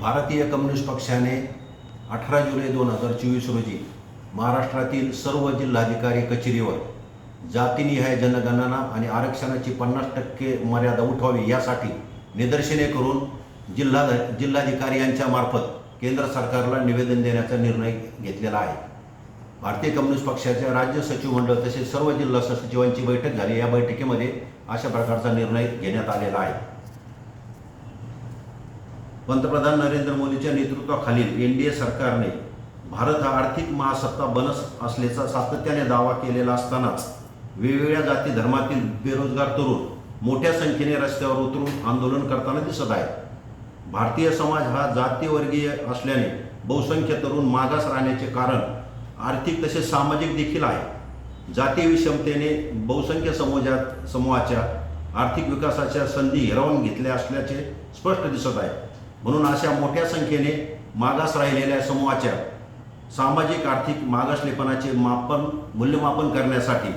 भारतीय कम्युनिस्ट पक्षाने अठरा जुलै दोन हजार चोवीस रोजी महाराष्ट्रातील सर्व जिल्हाधिकारी कचेरीवर जातीनिहाय जनगणना आणि आरक्षणाची पन्नास टक्के मर्यादा उठवावी यासाठी निदर्शने करून जिल्हा जिल्हाधिकारी यांच्या मार्फत केंद्र सरकारला निवेदन देण्याचा निर्णय घेतलेला आहे. भारतीय कम्युनिस्ट पक्षाचे राज्य सचिव मंडळ तसेच सर्व जिल्हा सचिवांची बैठक झाली. या बैठकीमध्ये अशा प्रकारचा निर्णय घेण्यात आलेला आहे. पंतप्रधान नरेंद्र मोदीच्या नेतृत्वाखालील एन डी ए सरकारने भारत हा आर्थिक महासत्ता बनत असल्याचा सातत्याने दावा केलेला असतानाच वेगवेगळ्या जाती धर्मातील बेरोजगार तरुण मोठ्या संख्येने रस्त्यावर उतरून आंदोलन करताना दिसत आहेत. भारतीय समाज हा जातीवर्गीय असल्याने बहुसंख्य तरुण मागास राहण्याचे कारण आर्थिक तसेच सामाजिक देखील आहे. जाती विषमतेने बहुसंख्य समाजात समूहाच्या आर्थिक विकासाच्या संधी हिरावून घेतल्या असल्याचे स्पष्ट दिसत आहे. म्हणून अशा मोठ्या संख्येने मागास राहिलेल्या समूहाच्या सामाजिक आर्थिक मागासलेपणाचे मापन मूल्यमापन करण्यासाठी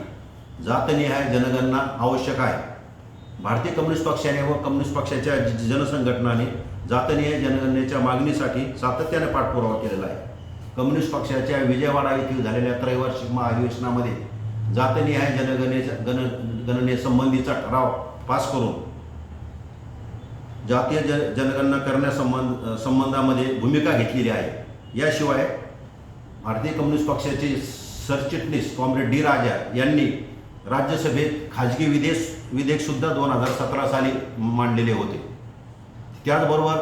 जातनिहाय जनगणना आवश्यक आहे. भारतीय कम्युनिस्ट पक्षाने व कम्युनिस्ट पक्षाच्या जनसंघटनाने जातनिहाय जनगणनेच्या मागणीसाठी सातत्याने पाठपुरावा केलेला आहे. कम्युनिस्ट पक्षाच्या विजयवाडा येथील झालेल्या त्रैवार्षिक महाधिवेशनामध्ये जातनिहाय जनगणनेच्या गण गणनेसंबंधीचा ठराव पास करून जातीय जन जनगणना करण्यासंबंध संबंधामध्ये भूमिका घेतलेली आहे. याशिवाय भारतीय कम्युनिस्ट पक्षाचे सरचिटणीस कॉम्रेड डी राजा यांनी राज्यसभेत खाजगी विदेश विधेयकसुद्धा दोन हजार सतरा साली मांडलेले होते. त्याचबरोबर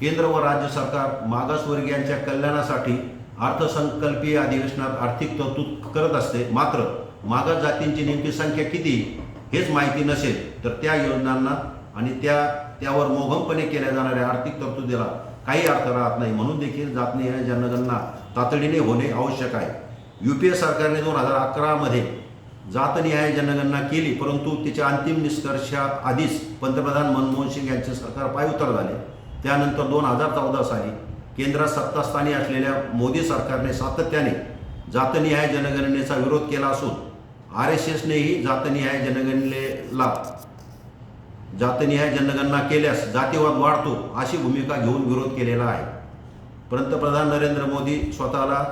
केंद्र व राज्य सरकार मागासवर्गीयांच्या कल्याणासाठी अर्थसंकल्पीय अधिवेशनात आर्थिक तरतूद करत असते. मात्र मागास जातींची नेमकी संख्या किती हेच माहिती नसेल तर त्या योजनांना आणि त्या त्यावर मोघमपणे केल्या जाणाऱ्या आर्थिक तरतुदीला काही अर्थ राहत नाही. म्हणून देखील जातनिहाय जनगणना तातडीने होणे आवश्यक आहे. यू पी ए सरकारने दोन हजार अकरामध्ये जातनिहाय जनगणना केली परंतु तिच्या अंतिम निष्कर्षा आधीच पंतप्रधान मनमोहन सिंग यांचे सरकार पायउतार झाले. त्यानंतर दोन हजार चौदा साली केंद्रात सत्तास्थानी असलेल्या मोदी सरकारने सातत्याने जातनिहाय जनगणनेचा विरोध केला असून आर एस एसनेही जातनिहाय जनगणनेला जातनिहाय जनगणना केल्यास जातीवाद वाढतो अशी भूमिका घेऊन विरोध केलेला आहे. पंतप्रधान नरेंद्र मोदी स्वतःला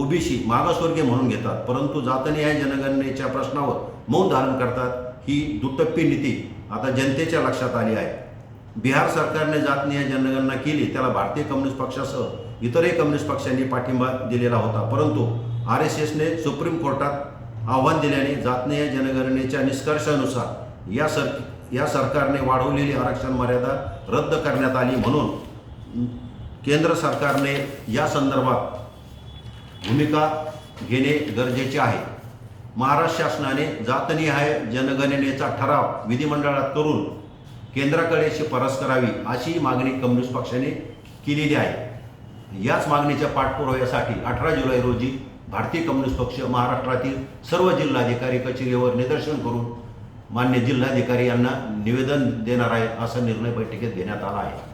ओबीसी मागासवर्गीय म्हणून घेतात परंतु जातनिहाय जनगणनेच्या प्रश्नावर मौन धारण करतात ही दुटप्पी नीती आता जनतेच्या लक्षात आली आहे. बिहार सरकारने जातनिहाय जनगणना केली त्याला भारतीय कम्युनिस्ट पक्षासह इतरही कम्युनिस्ट पक्षांनी पाठिंबा दिलेला होता परंतु आर एस एसने सुप्रीम कोर्टात आव्हान दिल्याने जातनिहाय जनगणनेच्या निष्कर्षानुसार या सर या सरकारने वाढवलेली आरक्षण मर्यादा रद्द करण्यात आली म्हणून केंद्र सरकारने या संदर्भात भूमिका घेणे गरजेचे आहे. महाराष्ट्र शासनाने जातनिहाय जनगणनेचा ठराव विधिमंडळात करून केंद्राकडे शिफारस करावी अशी मागणी कम्युनिस्ट पक्षाने केलेली आहे. याच मागणीच्या पाठपुराव्यासाठी अठरा जुलै रोजी भारतीय कम्युनिस्ट पक्ष महाराष्ट्रातील सर्व जिल्हाधिकारी कचेरीवर निदर्शन करून मान्य जिल्हाधिकारी यांना निवेदन देणार आहे असा निर्णय बैठकीत घेण्यात आला आहे.